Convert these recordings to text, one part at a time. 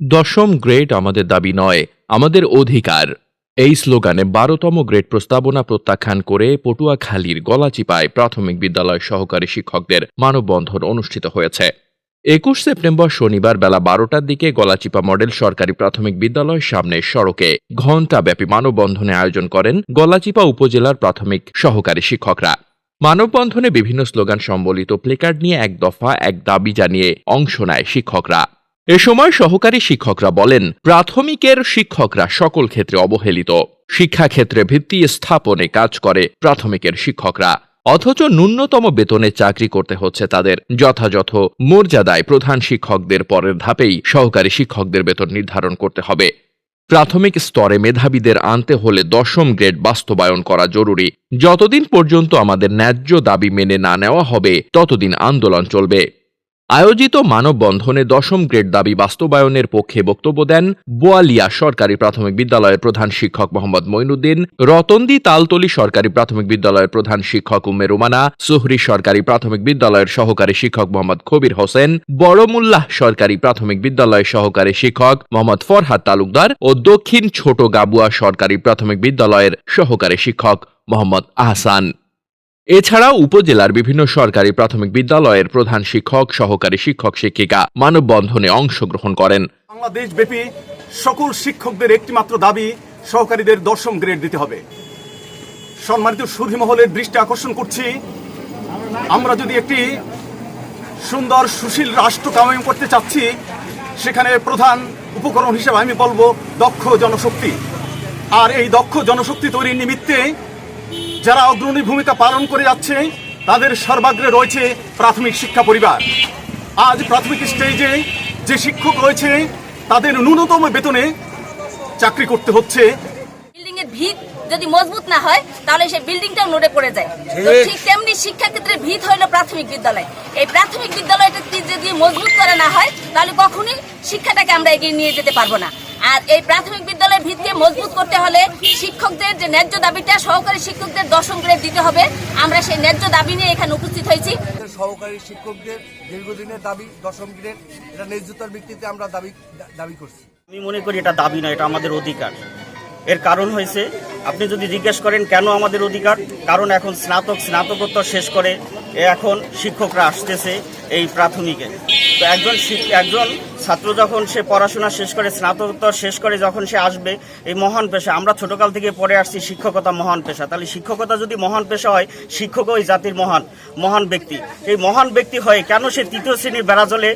দশম গ্রেড আমাদের দাবি নয়, আমাদের অধিকার। এই স্লোগানে বারোতম গ্রেড প্রস্তাবনা প্রত্যাখ্যান করে পটুয়াখালীর গলাচিপায় প্রাথমিক বিদ্যালয় সহকারী শিক্ষকদের মানববন্ধন অনুষ্ঠিত হয়েছে। একুশ সেপ্টেম্বর শনিবার বেলা বারোটার দিকে গলাচিপা মডেল সরকারি প্রাথমিক বিদ্যালয়ের সামনে সড়কে ঘণ্টাব্যাপী মানববন্ধনে আয়োজন করেন গলাচিপা উপজেলার প্রাথমিক সহকারী শিক্ষকরা। মানববন্ধনে বিভিন্ন স্লোগান সম্বলিত প্লেকার্ড নিয়ে এক দফা এক দাবি জানিয়ে অংশ নেয় শিক্ষকরা। এ সময় সহকারী শিক্ষকরা বলেন, প্রাথমিকের শিক্ষকরা সকল ক্ষেত্রে অবহেলিত। শিক্ষাক্ষেত্রে ভিত্তি স্থাপনে কাজ করে প্রাথমিকের শিক্ষকরা। অথচ ন্যূনতম বেতনে চাকরি করতে হচ্ছে তাদের। যথাযথ মর্যাদায় প্রধান শিক্ষকদের পরের ধাপেই সহকারী শিক্ষকদের বেতন নির্ধারণ করতে হবে। প্রাথমিক স্তরে মেধাবীদের আনতে হলে দশম গ্রেড বাস্তবায়ন করা জরুরি। যতদিন পর্যন্ত আমাদের ন্যায্য দাবি মেনে না নেওয়া হবে, ততদিন আন্দোলন চলবে। আয়োজিত মানববন্ধনে দশম গ্রেড দাবি বাস্তবায়নের পক্ষে বক্তব্য দেন বোয়ালিয়া সরকারি প্রাথমিক বিদ্যালয়ের প্রধান শিক্ষক মোহাম্মদ মইনুদ্দিন, রতন্দি তালতলি সরকারি প্রাথমিক বিদ্যালয়ের প্রধান শিক্ষক উম্মে রুমানা, সুহরি সরকারি প্রাথমিক বিদ্যালয়ের সহকারী শিক্ষক মোহাম্মদ কবির হোসেন, বড়মুল্লাহ সরকারি প্রাথমিক বিদ্যালয়ের সহকারী শিক্ষক মোহাম্মদ ফরহাদ তালুকদার ও দক্ষিণ ছোট গাবুয়া সরকারি প্রাথমিক বিদ্যালয়ের সহকারী শিক্ষক মোহাম্মদ আহসান। এছাড়াও উপজেলার বিভিন্ন সরকারি প্রাথমিক বিদ্যালয়ের প্রধান শিক্ষক, সহকারী শিক্ষক, শিক্ষিকা মানববন্ধনে অংশগ্রহণ করেন। বাংলাদেশ ব্যাপী সকল শিক্ষকদের একটিমাত্র দাবি, সহকারীদের দশম গ্রেড দিতে হবে। সম্মানিত সুধী মহলের দৃষ্টি আকর্ষণ করছি, আমরা যদি একটি সুন্দর, সুশীল রাষ্ট্র কামাই করতে চাচ্ছি, সেখানে প্রধান উপকরণ হিসেবে আমি বলব দক্ষ জনশক্তি। আর এই দক্ষ জনশক্তি তৈরির নিমিত্তে যারা অগ্রণী ভূমিকা পালন করে যাচ্ছে তাদের সর্বাগ্রে রয়েছে প্রাথমিক শিক্ষা পরিবার। আজ প্রাথমিক স্টেজে যে শিক্ষক রয়েছে তাদের ন্যূনতম বেতনে চাকরি করতে হচ্ছে। বিল্ডিং এর ভিত যদি মজবুত না হয় তাহলে সেই বিল্ডিংটাও নড়ে পড়ে যায়। তো ঠিক। তেমনি শিক্ষা ক্ষেত্রে ভিত হইল প্রাথমিক বিদ্যালয়। এই প্রাথমিক বিদ্যালয়টা যদি মজবুত করা না হয় তাহলে কখনোই শিক্ষাটাকে আমরা এগিয়ে নিয়ে যেতে পারব না। আর এই প্রাথমিক বিদ্যালয়ের ভিতকে মজবুত করতে হলে শিক্ষকদের যে ন্যায্য দাবিটা সহকারী শিক্ষকদের দশম গ্রেড দিতে হবে। আমরা সেই ন্যায্য দাবি নিয়ে এখানে উপস্থিত হয়েছি। সহকারী শিক্ষকদের দীর্ঘদিনের দাবি দশম গ্রেড এটা ন্যায্যতার ভিত্তিতে আমরা দাবি দা- দাবি করছি। আমি মনে করি এটা দাবি নয় এটা আমাদের অধিকার। এর কারণ হয়েছে আপনি যদি জিজ্ঞেস করেন কেন আমাদের অধিকার কারণ এখন স্নাতক স্নাতকোত্তর শেষ করে এ এখন শিক্ষকরা আসতেছে এই প্রাথমিকে। একজন একজন ছাত্র যখন সে পড়াশোনা শেষ করে, স্নাতকোত্তর শেষ করে যখন সে আসবে, এই মহান পেশা, আমরা ছোটকাল থেকে পড়ে আসছি শিক্ষকতা মহান পেশা। তাহলে শিক্ষকতা যদি মহান পেশা হয় শিক্ষক ওই জাতির মহান মহান ব্যক্তি। এই মহান ব্যক্তি হয়ে কেন সে তৃতীয় শ্রেণির বেড়াজলে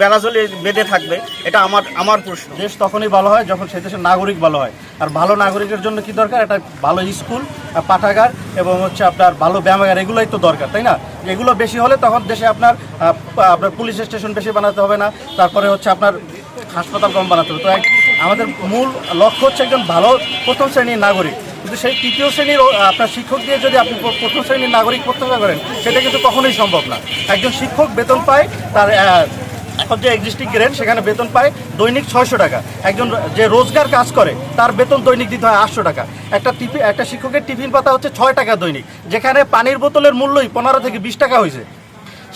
বেড়াজলে বেঁধে থাকবে? এটা আমার আমার প্রশ্ন। দেশ তখনই ভালো হয় যখন সেই দেশের নাগরিক ভালো হয়। আর ভালো নাগরিকের জন্য কি দরকার? একটা ভালো স্কুল, পাঠাগার এবং হচ্ছে আপনার ভালো ব্যায়ামাগার এগুলোই তো দরকার, তাই না? এগুলো বেশি হলে তখন দেশে আপনার আপনার পুলিশ স্টেশন বেশি বানাতে হবে না, তারপরে হচ্ছে আপনার হাসপাতাল কম বানাতে হবে। তো আমাদের মূল লক্ষ্য হচ্ছে একজন ভালো প্রথম শ্রেণির নাগরিক। কিন্তু সেই তৃতীয় শ্রেণির আপনার শিক্ষক দিয়ে যদি আপনি প্রথম শ্রেণির নাগরিক প্রত্যাশা করেন, সেটা কিন্তু কখনোই সম্ভব না। একজন শিক্ষক বেতন পায়, তার যে এক্সিস্টিং গ্রেড সেখানে বেতন পায় দৈনিক ছয়শো টাকা। একজন যে রোজগার কাজ করে, তার বেতন দৈনিক দিতে হয় আটশো টাকা। একটা টিফিন একটা শিক্ষকের টিফিন পাতা হচ্ছে ছয় টাকা দৈনিক। যেখানে পানির বোতলের মূল্যই পনেরো থেকে বিশ টাকা হয়েছে।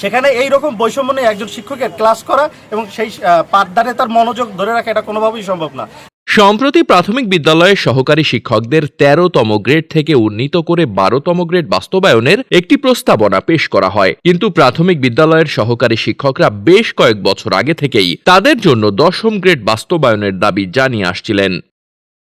সেখানে এই রকম বৈষম্য নিয়ে একজন শিক্ষকের ক্লাস করা এবং সেই পাঠদানে তার মনোযোগ ধরে রাখা, এটা কোনোভাবেই সম্ভব না। সম্প্রতি প্রাথমিক বিদ্যালয়ের সহকারী শিক্ষকদের তেরোতম গ্রেড থেকে উন্নীত করে বারোতম গ্রেড বাস্তবায়নের একটি প্রস্তাবনা পেশ করা হয়। কিন্তু প্রাথমিক বিদ্যালয়ের সহকারী শিক্ষকরা বেশ কয়েক বছর আগে থেকেই তাদের জন্য দশম গ্রেড বাস্তবায়নের দাবি জানিয়ে আসছিলেন।